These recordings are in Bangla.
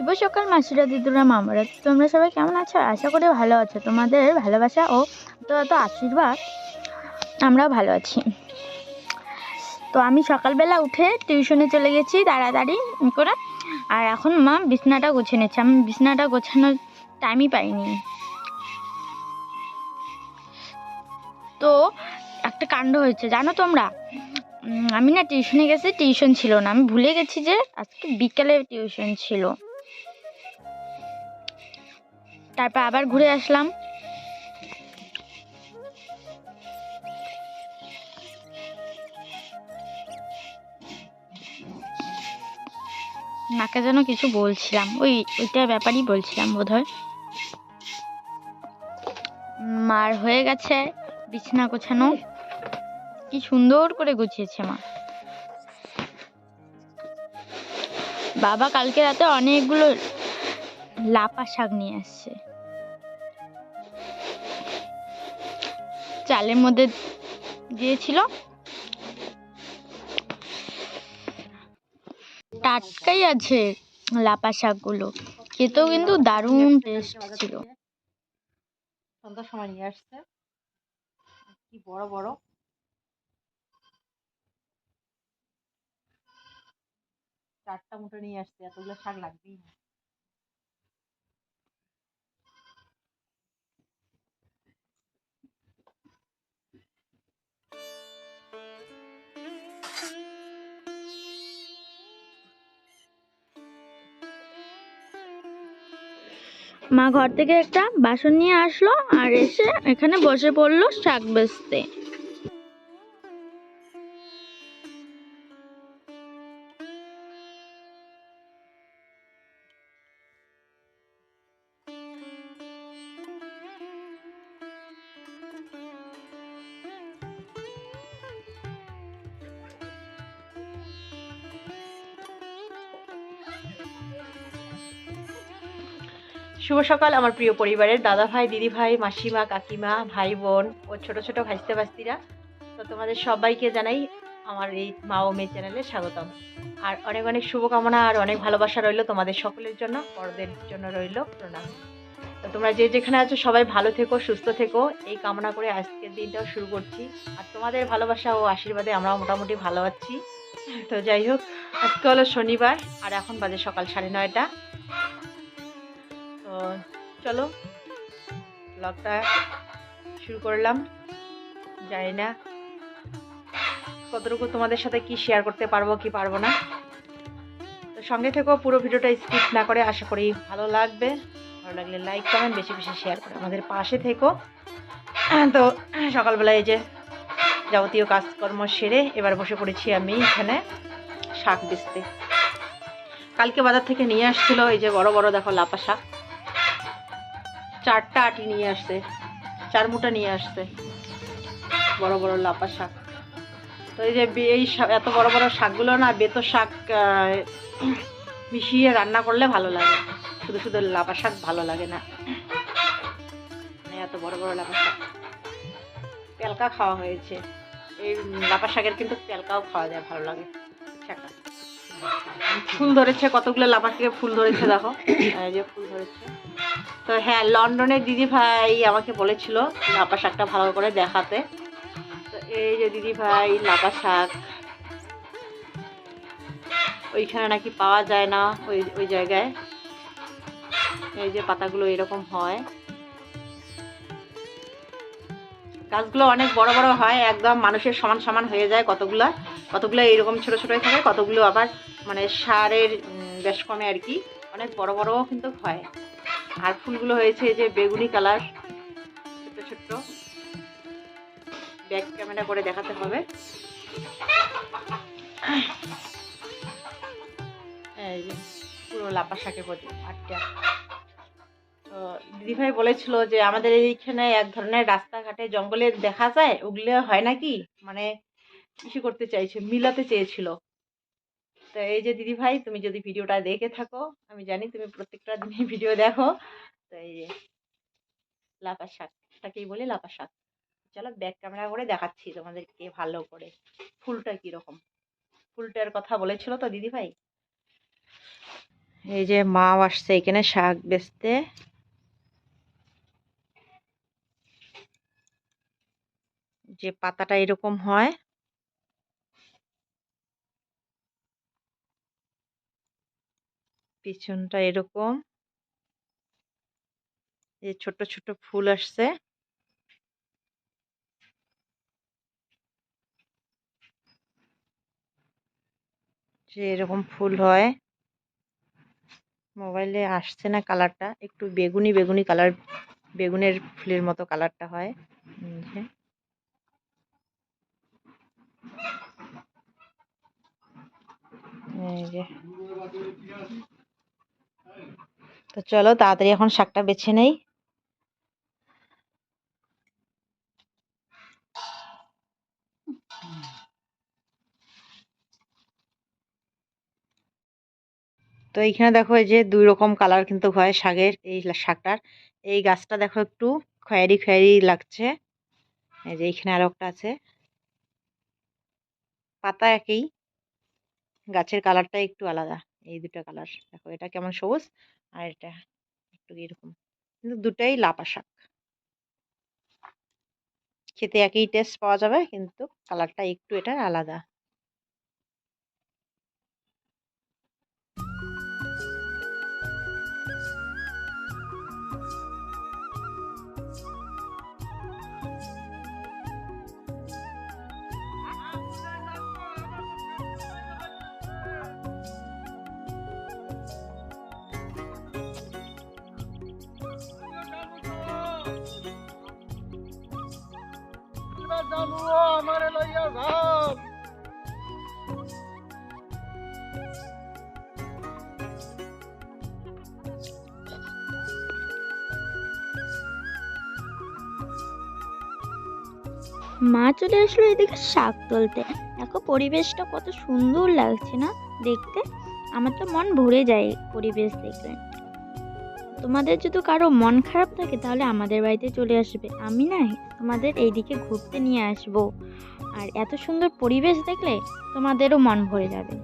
শুভ সকাল মাসিরা দিদুরা মামারা। তোমরা সবাই কেমন আছো? আশা করি ভালো আছো। তোমাদের ভালোবাসা ও তো এত আশীর্বাদ, আমরাও ভালো আছি। তো আমি সকালবেলা উঠে টিউশনে চলে গেছি তাড়াতাড়ি করে। আর এখন মা বিছনাটা গুছিয়ে নিচ্ছে। আমি বিছনাটা গোছানোর টাইমই পাইনি। তো একটা কাণ্ড হয়েছে। জানো তোমরা? আমি না টিউশনে গেছি, টিউশন ছিল না। আমি ভুলে গেছি যে আজকে বিকালে টিউশন ছিল। তারপর আবার ঘুরে আসলাম। মাকে যেন কিছু বলছিলাম। ওই, ওইটার ব্যাপারই বলছিলাম বোধহয়। মার হয়ে গেছে বিছানা গোছানো। কি সুন্দর করে গুছিয়েছে মা। বাবা কালকে রাতে অনেকগুলো লাপা শাক নিয়ে আসছে। চালের মধ্যে দিয়েছিল। টাটকাই আছে লাপা শাকগুলো। খেতেও কিন্তু দারুণ টেস্ট ছিল। সন্ধ্যার সময় নিয়ে আসছে। কি বড় বড়। চারটা মুঠো নিয়ে আসছে, এতগুলো শাক লাগবেই না। মা ঘর থেকে একটা বাসন নিয়ে আসলো আর এসে এখানে বসে পড়ল শাক বেচতে। শুভ সকাল, আমার প্রিয় পরিবারের দাদা ভাই, দিদি ভাই, মাসিমা, কাকিমা, ভাই বোন ও ছোট ছোট ভাইস্তে ভাস্তিরা তো তোমাদের সবাইকে জানাই আমার এই মা ও মেয়ে চ্যানেলে স্বাগতম। আর অনেক অনেক শুভকামনা আর অনেক ভালোবাসা রইল তোমাদের সকলের জন্য, বড়দের জন্য রইল প্রণাম। তো তোমরা যে যেখানে আছো সবাই ভালো থেকো, সুস্থ থেকো। এই কামনা করে আজকের দিনটাও শুরু করছি। আর তোমাদের ভালোবাসা ও আশীর্বাদে আমরা মোটামুটি ভালো আছি। তো যাই হোক, আজকে হলো শনিবার আর এখন বাজে সকাল সাড়ে নয়টা। তো চলো ব্লগটা শুরু করলাম। জানি না কতটুকু তোমাদের সাথে কি শেয়ার করতে পারব, কি পারব না। তো সঙ্গে থেকেও পুরো ভিডিওটা স্কিপ না করে আশা করি ভালো লাগবে। ভালো লাগলে লাইক কমেন্ট বেশি বেশি শেয়ার করে আমাদের পাশে থেকো। তো সকালবেলা এই যে যাবতীয় কাজকর্ম সেরে এবার বসে পড়েছি আমি এখানে শাক বেচতে। কালকে বাজার থেকে নিয়ে আসছিল এই যে বড় বড় দেখো লাপা শাক চারটা আটি নিয়ে আসছে, চার মুঠা নিয়ে আসছে। বড় বড় লাপা শাক। তো এই যে এই এত বড় বড় শাকগুলো না, বেতো শাক মিশিয়ে রান্না করলে ভালো লাগে। শুধু শুধু লাপা শাক ভালো লাগে না। মানে এত বড় বড় লাপা শাক। পেলকা খাওয়া হয়েছে। এই লাপা শাকের কিন্তু পেলকাও খাওয়া যায়, ভালো লাগে। শাকটা। ফুল ধরেছে, কতগুলো লাপা শাকে ফুল ধরেছে দেখো। এই যে ফুল ধরেছে। তো হ্যাঁ লন্ডনের দিদি ভাই আমাকে বলেছিল লাপা শাকটা ভালো করে দেখাতে। তো এই যে দিদি ভাই, লাপা শাক। ওইখানে নাকি পাওয়া যায় না ওই ওই জায়গায়। এই যে পাতাগুলো এরকম হয়। গাছগুলো অনেক বড় বড় হয়, একদম মানুষের সমান সমান হয়ে যায় কতগুলো। কতগুলো এইরকম ছোট ছোট থাকে, কতগুলো আবার মানে সারের বেশ কমে আর কি। অনেক বড় বড়ও কিন্তু হয়। আর ফুলগুলো হয়েছে যে বেগুনি কালার, ছোট্ট ছোট্ট। ব্যাক ক্যামেরা করে দেখাতে হবে। পুরো লাপা শাকে আটটা। তো দিদিভাই বলেছিল যে আমাদের এইখানে এক ধরনের রাস্তাঘাটে জঙ্গলে দেখা যায়, ওগুলো হয় নাকি? মানে কিছু করতে চাইছে, মিলাতে চেয়েছিল। তো এই যে দিদি ভাই, তুমি যদি ভিডিওটা দেখে থাকো, আমি জানি তুমি প্রত্যেকটা দিনই ভিডিও দেখো। তো এই যে লাপা শাক এটাকেই বলে লাপা শাক চলো ব্যাক ক্যামেরা করে দেখাচ্ছি তোমাদেরকে ভালো করে, ফুলটা কীরকম। ফুলটার কথা বলেছিল তো দিদি ভাই? এই যে মাও আসছে এখানে শাক বেচতে। যে পাতাটা এরকম হয়। পিছনটা এরকম। এই ছোট ছোট ফুল আসছে। যে এরকম ফুল হয়। মোবাইলে আসছে না কালারটা। একটু বেগুনি বেগুনি কালার, বেগুনের ফুলের মতো কালারটা হয়। তো চলো, তাড়াতাড়ি এখন শাকটা বেছে নেই। তো এইখানে দেখো এই যে দুই রকম কালার কিন্তু হয় শাকের, এই শাকটার। এই গাছটা দেখো একটু খয়েরি খয়েরি লাগছে। এই যে এইখানে আরও একটা আছে। পাতা একই। গাছের কালারটা একটু আলাদা। এই দুটো কালার। দেখো, এটা কেমন সবুজ আর এটা একটু এরকম। কিন্তু দুটাই লাপা শাক। খেতে একই টেস্ট পাওয়া যাবে, কিন্তু কালারটা একটু এটা আলাদা। মা চলে আসলো এদিকে শাক তুলতে। দেখো পরিবেশটা কত সুন্দর লাগছে না দেখতে। আমার তো মন ভরে যায় পরিবেশ দেখলে। তোমাদের যদি কারও মন খারাপ থাকে তাহলে আমাদের বাড়িতে চলে আসবে। আমি না তোমাদের এইদিকে ঘুরতে নিয়ে আসব। আর এত সুন্দর পরিবেশ দেখলে তোমাদেরও মন ভরে যাবে।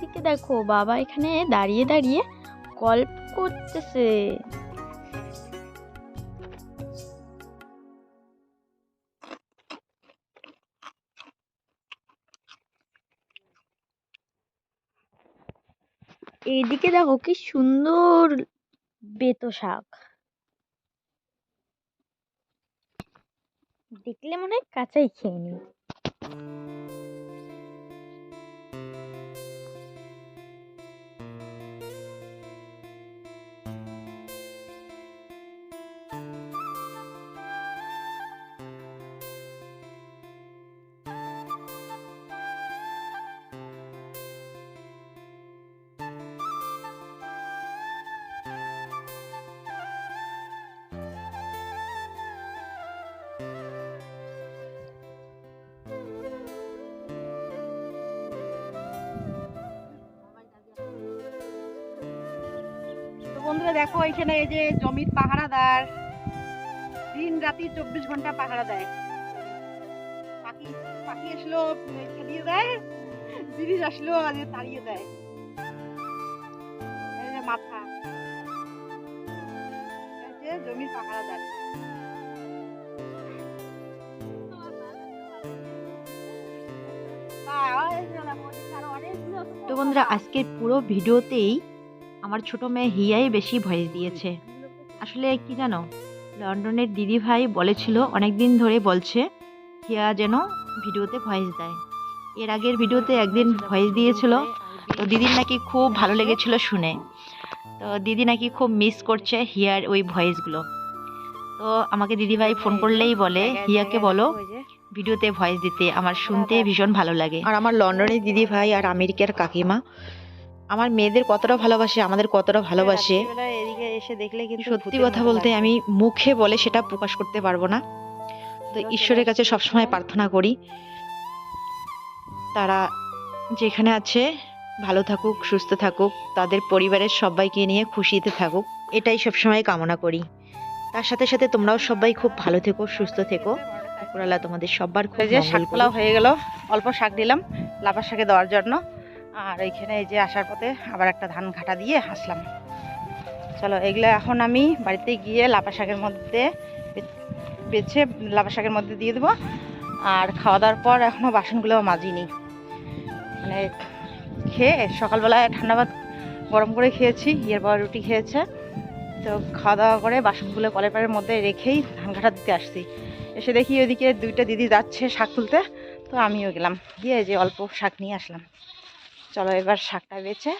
এইদিকে দেখো, বাবা এখানে দাঁড়িয়ে দাঁড়িয়ে গল্প করতেছে। এইদিকে দেখো কি সুন্দর বেতো শাক। দেখলে মনে হয় কাঁচাই খেয়ে নি বন্ধুরা দেখো এখানে এই যে জমির পাহারাদার। দিন রাতি চব্বিশ ঘণ্টা পাহারা দেয়। পাখি পাখি আসলো খেলিয়ে দেয় জিনিস আসলো তাড়িয়ে দেয়। মাথা। জমির পাহারাদার। তো বন্ধুরা আজকের পুরো ভিডিওতেই আমার ছোট মেয়ে হিয়াই বেশি ভয়েস দিয়েছে। আসলে কি জানো, লন্ডনের দিদি ভাই বলেছিল অনেক দিন ধরে বলছে, হিয়া যেন ভিডিওতে ভয়েস দেয়। এর আগের ভিডিওতে একদিন ভয়েস দিয়েছিল, তো দিদির নাকি খুব ভালো লেগেছিল শুনে। তো দিদি নাকি খুব মিস করছে হিয়ার ওই ভয়েসগুলো। তো আমাকে দিদিভাই ফোন করলেই বলে, হিয়াকে বলো, ভিডিওতে ভয়েস দিতে, আমার শুনতে ভীষণ ভালো লাগে। আর আমার লন্ডনের দিদি ভাই আর আমেরিকার কাকিমা আমার মেয়েদের কতটা ভালোবাসে আমাদের কতটা ভালোবাসে। এদিকে এসে দেখলে কিন্তু সত্যি কথা বলতে আমি মুখে বলে সেটা প্রকাশ করতে পারব না। তো ঈশ্বরের কাছে সবসময় প্রার্থনা করি। তারা যেখানে আছে ভালো থাকুক সুস্থ থাকুক তাদের পরিবারের সবাইকে নিয়ে খুশিতে থাকুক এটাই সবসময় কামনা করি। তার সাথে সাথে তোমরাও সবাই খুব ভালো থেকো সুস্থ থেকো। তোমাদের সবার খুব এই যে মঙ্গল শাক হয়ে গেল অল্প শাক দিলাম লাফা শাকে দেওয়ার জন্য। আর এইখানে এই যে আসার পথে আবার একটা ধান ঘাটা দিয়ে হাসলাম চলো, এগুলো এখন আমি বাড়িতে গিয়ে লাফা শাকের মধ্যে বেছে লাফা শাকের মধ্যে দিয়ে দেবো। আর খাওয়া দাওয়ার পর এখনও বাসনগুলো মাজিনি। মানে খেয়ে সকালবেলায় ঠান্ডা ভাত গরম করে খেয়েছি ইয়ের বাবা রুটি খেয়েছে। তো খাওয়া দাওয়া করে বাসনগুলো কলের পাড়ের মধ্যে রেখেই ধান ঘাটা দিতে আসছি। এসে দেখি ওইদিকে দুইটা দিদি যাচ্ছে শাক তুলতে, তো আমিও গেলাম। গিয়ে যে অল্প শাক নিয়ে আসলাম। চলো এবার শাকটা বেছে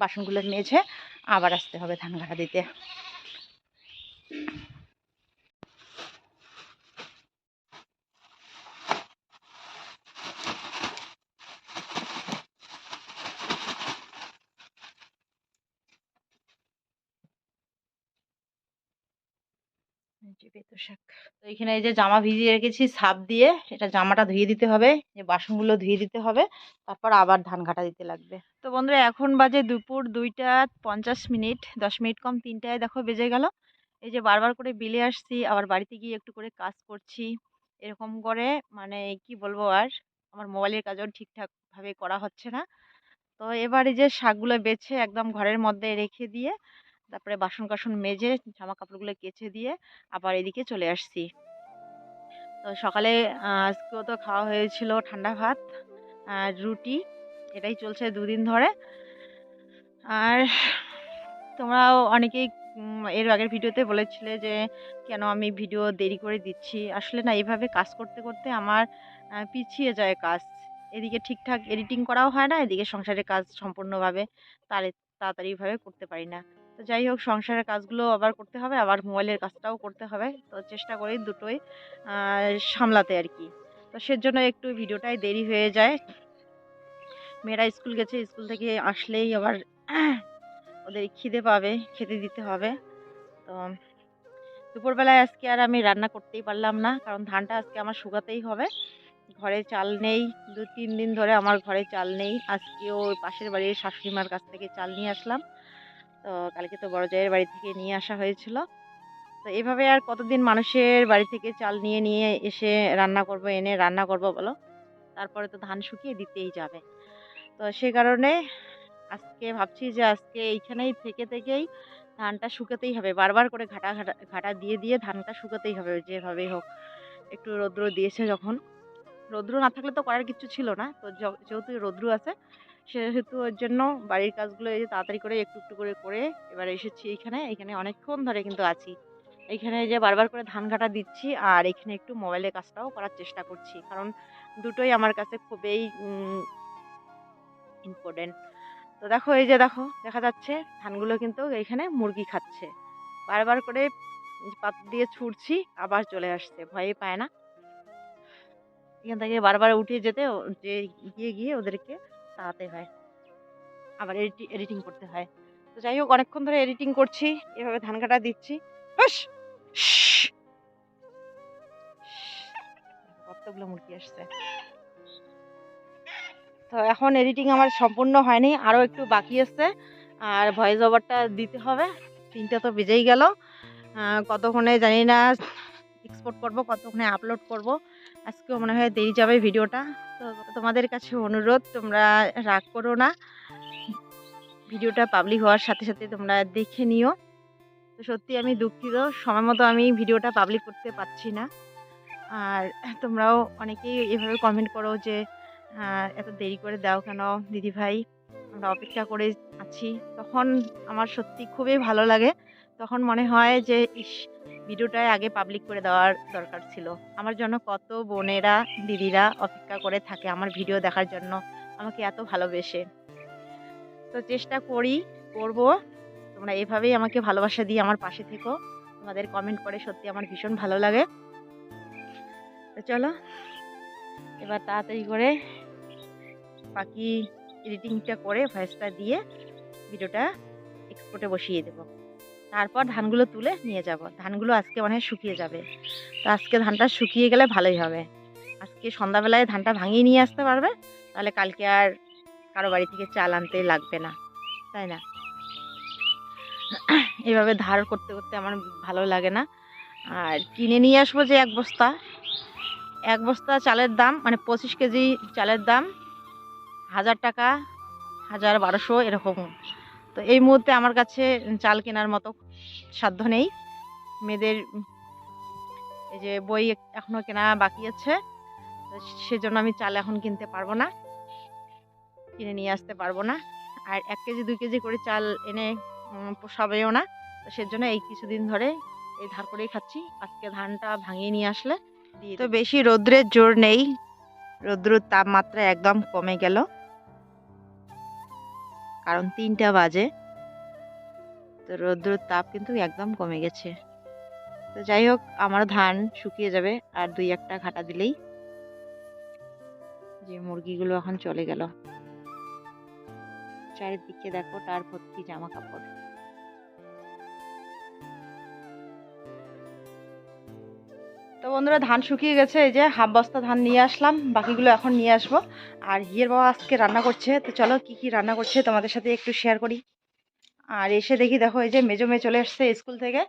বাসনগুলো মেঝে আবার আসতে হবে ধান ঘাটা দিতে। যে বেতো শাক। তো এখানে এই যে জামা ভিজিয়ে রেখেছি সাপ দিয়ে, এটা জামাটা ধুয়ে দিতে হবে যে বাসনগুলো ধুয়ে দিতে হবে, তারপর আবার ধান ঘাটা দিতে লাগবে। তো বন্ধুরা, এখন বাজে দুপুর দুইটা পঞ্চাশ মিনিট, দশ মিনিট কম তিনটায় দেখো বেজে গেল। এই যে বারবার করে বিলে আসছি, আবার বাড়িতে গিয়ে একটু করে কাজ করছি, এরকম করে মানে কি বলব আর, আমার মোবাইলের কাজও ঠিকঠাকভাবে করা হচ্ছে না। তো এবার যে শাকগুলো বেছে একদম ঘরের মধ্যে রেখে দিয়ে তারপরে বাসন কাসন মেজে জামা কাপড়গুলো কেচে দিয়ে আবার এদিকে চলে আসছি। তো সকালে আজকেও তো খাওয়া হয়েছিল ঠান্ডা ভাত আর রুটি, এটাই চলছে দুদিন ধরে। আর তোমরাও অনেকেই এর আগের ভিডিওতে বলেছিলে যে, কেন আমি ভিডিও দেরি করে দিচ্ছি? আসলে না এইভাবে কাজ করতে করতে আমার পিছিয়ে যায় কাজ। এদিকে ঠিকঠাক এডিটিং করাও হয় না, এদিকে সংসারের কাজ সম্পূর্ণভাবে তাড়ে তাড়াতাড়িভাবে করতে পারি না। তো যাই হোক, সংসারের কাজগুলো আবার করতে হবে, আবার মোবাইলের কাজটাও করতে হবে। তো চেষ্টা করি দুটোই সামলাতে আর কি। তো সেজন্য একটু ভিডিওটাই দেরি হয়ে যায়। মেয়েরা স্কুল গেছে, স্কুল থেকে আসলেই আবার ওদের খিদে পাবে, খেতে দিতে হবে। তো দুপুরবেলায় আজকে আর আমি রান্না করতেই পারলাম না, কারণ ধানটা আজকে আমার শুকাতেই হবে। ঘরে চাল নেই দু তিন দিন ধরে আমার ঘরে চাল নেই। আজকেও পাশের বাড়ির শাশুড়ি মার কাছ থেকে চাল নিয়ে আসলাম। তো কালকে তো বড় জায়ের বাড়ি থেকে নিয়ে আসা হয়েছিল। তো এভাবে আর কতদিন মানুষের বাড়ি থেকে চাল নিয়ে নিয়ে এসে রান্না করব, এনে রান্না করব বলো? তারপরে তো ধান শুকিয়ে দিতেই যাবে। তো সে কারণে আজকে ভাবছি যে আজকে এইখানেই থেকে থেকেই ধানটা শুকাতেই হবে। বারবার করে ঘাটা ঘাটা ঘাটা দিয়ে দিয়ে ধানটা শুকাতেই হবে, যেভাবেই হোক। একটু রৌদ্র দিয়েছে যখন। রৌদ্র না থাকলে তো করার কিছু ছিল না। তো যেহেতু রৌদ্র আছে, সেহেতু ওর জন্য বাড়ির কাজগুলো এই যে তাড়াতাড়ি করে একটু একটু করে করে এবার এসেছি এইখানে। এখানে অনেকক্ষণ ধরে কিন্তু আছি। এইখানে যে বারবার করে ধান কাটা দিচ্ছি আর এখানে একটু মোবাইলের কাজটাও করার চেষ্টা করছি। কারণ দুটোই আমার কাছে খুবই ইম্পর্টেন্ট তো দেখো, এই যে দেখো, দেখা যাচ্ছে ধানগুলো কিন্তু এইখানে মুরগি খাচ্ছে। বারবার করে পাত দিয়ে ছুটছি আবার চলে আসছে। ভয়ে পায় না। এখান থেকে বারবার উঠে যেতে যে গিয়ে গিয়ে ওদেরকে তাড়াতে হয়। আবার এডিটিং করতে হয়। তো যাই হোক, অনেকক্ষণ ধরে এডিটিং করছি, এভাবে ধান কাটা দিচ্ছি! কতগুলো মুরগি আসছে তো এখন এডিটিং আমার সম্পূর্ণ হয়নি আরও একটু বাকি আছে আর ভয়েস ওভারটা দিতে হবে তিনটা তো বেজেই গেল কতক্ষণে জানি না এক্সপোর্ট করব কতক্ষণে আপলোড করব আজকেও মনে হয় দেরি যাবে ভিডিওটা। তো তোমাদের কাছে অনুরোধ, তোমরা রাগ করো না। ভিডিওটা পাবলিক হওয়ার সাথে সাথে তোমরা দেখে নিও। তো সত্যি আমি দুঃখিত, সময় মতো আমি ভিডিওটা পাবলিক করতে পারছি না। আর তোমরাও অনেকেই এভাবে কমেন্ট করো যে এত দেরি করে দাও কেন দিদি ভাই? আমরা অপেক্ষা করে আছি। তখন আমার সত্যি খুবই ভালো লাগে। তখন মনে হয় যে, ইস ভিডিওটাই আগে পাবলিক করে দেওয়ার দরকার ছিল। আমার জন্য কত বোনেরা, দিদিরা অপেক্ষা করে থাকে আমার ভিডিও দেখার জন্য। আমাকে এত ভালোবেসে। তো চেষ্টা করি, করব। তোমরা এভাবেই আমাকে ভালোবাসা দিয়ে আমার পাশে থেকো। তোমাদের কমেন্ট করে সত্যি আমার ভীষণ ভালো লাগে। তো চলো, এবার তাড়াতাড়ি করে বাকি এডিটিংটা করে ভয়েসটা দিয়ে ভিডিওটা এক্সপোর্টে বসিয়ে দেবো। তারপর ধানগুলো তুলে নিয়ে যাব। ধানগুলো আজকে মানে শুকিয়ে যাবে। তো আজকে ধানটা শুকিয়ে গেলে ভালোই হবে। আজকে সন্ধ্যাবেলায় ধানটা ভাঙিয়ে নিয়ে আসতে পারবে, তাহলে কালকে আর কারও বাড়ি থেকে চাল আনতে লাগবে না। তাই না? এভাবে ধার করতে করতে আমার ভালো লাগে না। আর কিনে নিয়ে আসব যে এক বস্তা। এক বস্তা চালের দাম মানে পঁচিশ কেজি চালের দাম হাজার টাকা, হাজার বারোশো এরকম। তো এই মুহূর্তে আমার কাছে চাল কেনার মতো সাধ্য নেই। মেয়েদের এই যে বই এখনও কেনা বাকি আছে সেজন্য আমি চাল এখন কিনতে পারব না কিনে নিয়ে আসতে পারব না। আর এক কেজি দুই কেজি করে চাল এনে পোষাবেও না তো সেজন্য এই কিছুদিন ধরে এই ধার করেই খাচ্ছি। আজকে ধানটা ভাঙিয়ে নিয়ে আসলে তো বেশি রৌদ্রের জোর নেই রৌদ্রের তাপমাত্রা একদম কমে গেল। কারণ তিনটা বাজে। তো রৌদ্রের তাপ কিন্তু একদম কমে গেছে। তো যাই হোক, আমার ধান শুকিয়ে যাবে, আর দুই একটা ঘাটা দিলেই যে মুরগিগুলো এখন চলে গেল। চারিদিকে দেখো তার ভর্তি জামা কাপড় তো বন্ধুরা, ধান শুকিয়ে গেছে, এই যে হাফ বস্তা ধান নিয়ে আসলাম, বাকিগুলো এখন নিয়ে আসব। আর হিয়ের বাবা আজকে রান্না করছে, তো চলো কি কি রান্না করছে তোমাদের সাথে একটু শেয়ার করি। আর এসে দেখি দেখো এই যে মেজো মেয়ে চলে এসছে স্কুল থেকে।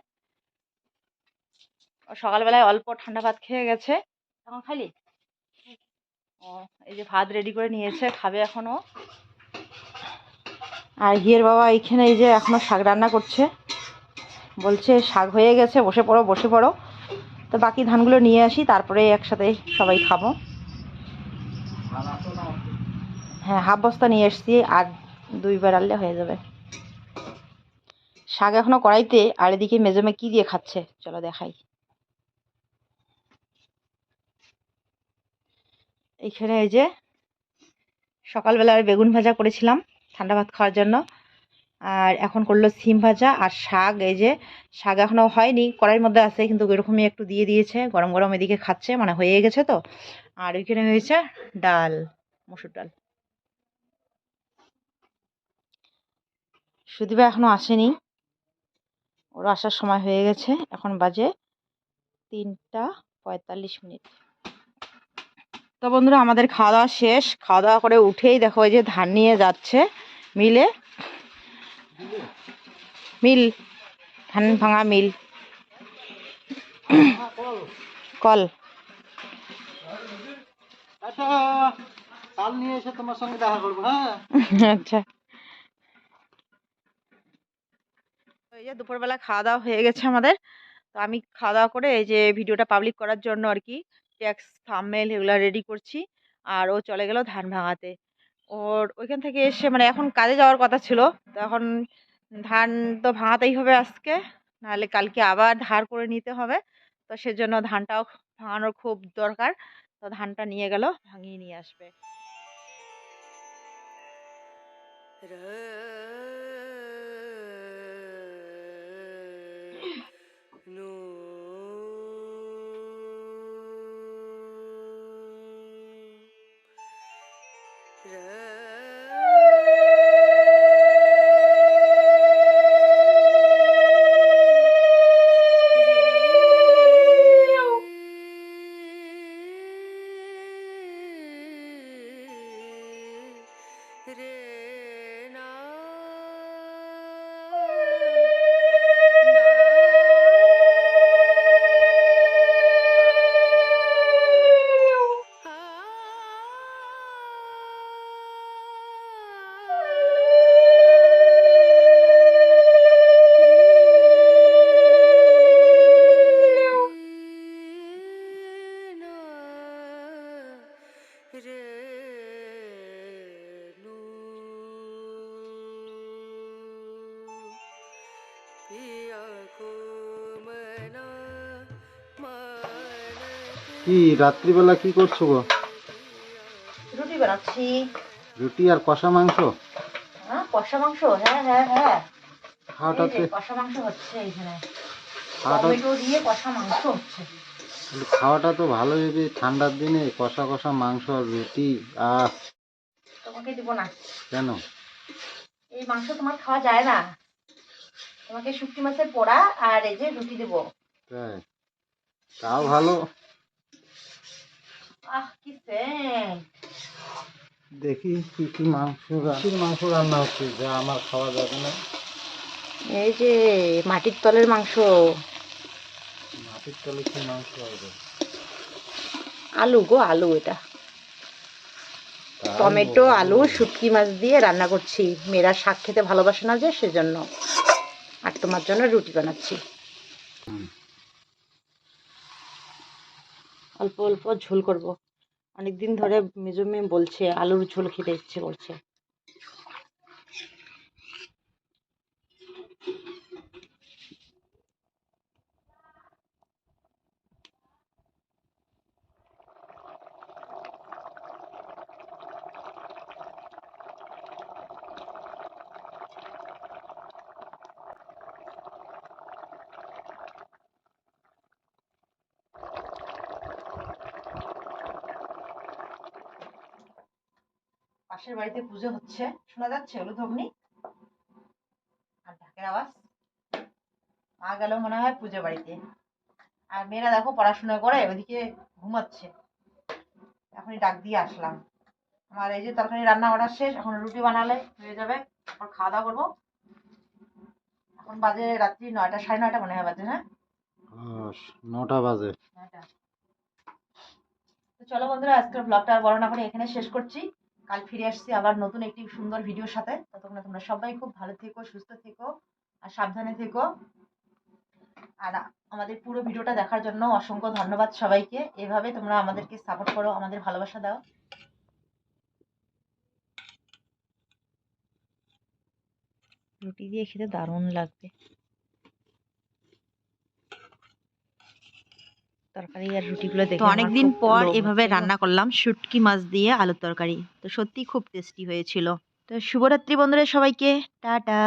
সকালবেলায় অল্প ঠান্ডা ভাত খেয়ে গেছে। এখন খালি? ও, এই যে ভাত রেডি করে নিয়েছে, খাবে এখনও। আর হিয়ের বাবা এইখানে এই যে এখনও শাক রান্না করছে। বলছে শাক হয়ে গেছে, বসে পড়ো বসে পড়ো। তো বাকি ধানগুলো নিয়ে আসি, তারপরে একসাথে সবাই খাব। হ্যাঁ হাফ বস্তা নিয়ে এসছি, আর দুইবার আনলে হয়ে যাবে। শাক এখনও কড়াইতে, আর এদিকে মেজমে কি দিয়ে খাচ্ছে? চলো দেখাই। এইখানে এই যে সকালবেলার বেগুন ভাজা করেছিলাম ঠান্ডা ভাত খাওয়ার জন্য। আর এখন করল সিম ভাজা আর শাক, এই যে শাক এখনও হয়নি, কড়াইয়ের মধ্যে আছে, কিন্তু ওইরকমই একটু দিয়ে দিয়েছে। গরম গরম এদিকে খাচ্ছে মানে হয়ে গেছে তো। আর ওইখানে হয়েছে ডাল, মসুর ডাল। সুদীপা এখনও আসেনি। ওর আসার সময় হয়ে গেছে। এখন বাজে তিনটা পঁয়তাল্লিশ মিনিট। তো বন্ধুরা আমাদের খাওয়া দাওয়া শেষ। খাওয়া দাওয়া করে উঠেই দেখো যে ধান নিয়ে যাচ্ছে মিলে। মিল ধান ভাঙা মিল। কল। আচ্ছা কাল নিয়ে এসে তোমার সঙ্গে দেখা করব হ্যাঁ আচ্ছা এই যে দুপুরবেলা খাওয়া দাওয়া হয়ে গেছে আমাদের। তো আমি খাওয়া দাওয়া করে এই যে ভিডিওটা পাবলিক করার জন্য আর কি, ট্যাক্স থামমেল এগুলো রেডি করছি। আর ও চলে গেল ধান ভাঙাতে। ওর ওইখান থেকে এসে মানে এখন কাজে যাওয়ার কথা ছিল। তো এখন ধান তো ভাঙাতেই হবে আজকে। নাহলে কালকে আবার ধার করে নিতে হবে। তো সেজন্য ধানটাও ভাঙানোর খুব দরকার। তো ধানটা নিয়ে গেল, ভাঙিয়ে নিয়ে আসবে। no. কি রাত্রিবেলা কি করছ গো? রুটি বানাচ্ছি। রুটি আর কষা মাংস? হ্যাঁ কষা মাংস হ্যাঁ হ্যাঁ হ্যাঁ। খাওয়াটাতে কষা মাংস হচ্ছে খাওয়াটা টমেটো দিয়ে কষা মাংস হচ্ছে। খাওয়াটা তো ভালো হবে ঠান্ডার দিনে কষা কষা মাংস আর রুটি আহ। তোমাকে দিব না। কেন? এই মাংস তোমার খাওয়া যায় না। তোমাকে শুটকি মাছের পোড়া আর এই যে রুটি দেবো। তাই তাও ভালো। আহ কি দেখি কি কি মাংস কি মাংস রান্না হচ্ছে যা আমার খাওয়া যাবে না। এই যে মাটির তলের মাংস। মাটির তলে কি মাংস হবে? আলু গো আলু এটা। টমেটো আলু শুটকি মাছ দিয়ে রান্না করছি। মেয়েরা শাক খেতে ভালোবাসে না যে সেজন্য। আর তোমার জন্য রুটি বানাচ্ছি। অল্প অল্প ঝোল করব। অনেকদিন ধরে মেজো মেয়ে বলছে, আলুর ঝোল খেতে ইচ্ছে করছে। পাশের বাড়িতে পুজো হচ্ছে। শোনা যাচ্ছে হলুদ অগ্নি আর ঢাকের আওয়াজ? মা গেল মনে হয় পুজো বাড়িতে। আর মেয়েরা দেখো পড়াশোনা করে ওদিকে ঘুমাচ্ছে। এখনই ডাক দিয়ে আসলাম। আমার এই যে তরকারি রান্না করা শেষ এখন রুটি বানালে হয়ে যাবে। এখন খাওয়া দাওয়া করব। এখন বাজে রাত্রি নয়টা সাড়ে নয়টা মনে হয় বাজে হ্যাঁ? নটা বাজে। চলো বন্ধুরা আজকের ব্লগটা আর বড় না করে এখানে শেষ করছি। কাল ফিরে আসছি আবার নতুন একটি সুন্দর ভিডিওর সাথে। ততক্ষণে তোমরা সবাই খুব ভালো থেকো, সুস্থ থেকো আর সাবধানে থেকো। আর আমাদের পুরো ভিডিওটা দেখার জন্য অসংখ্য ধন্যবাদ সবাইকে। এভাবে তোমরা আমাদেরকে সাপোর্ট করো, আমাদের ভালোবাসা দাও। রুটি দিয়ে খেতে দারুণ লাগবে। তরকারি আর রুটিগুলো দেখে অনেকদিন পর এভাবে রান্না করলাম শুটকি মাছ দিয়ে আলুর তরকারি। তো সত্যি খুব টেস্টি হয়েছিল। তো শুভরাত্রি বন্ধুরা সবাইকে টাটা।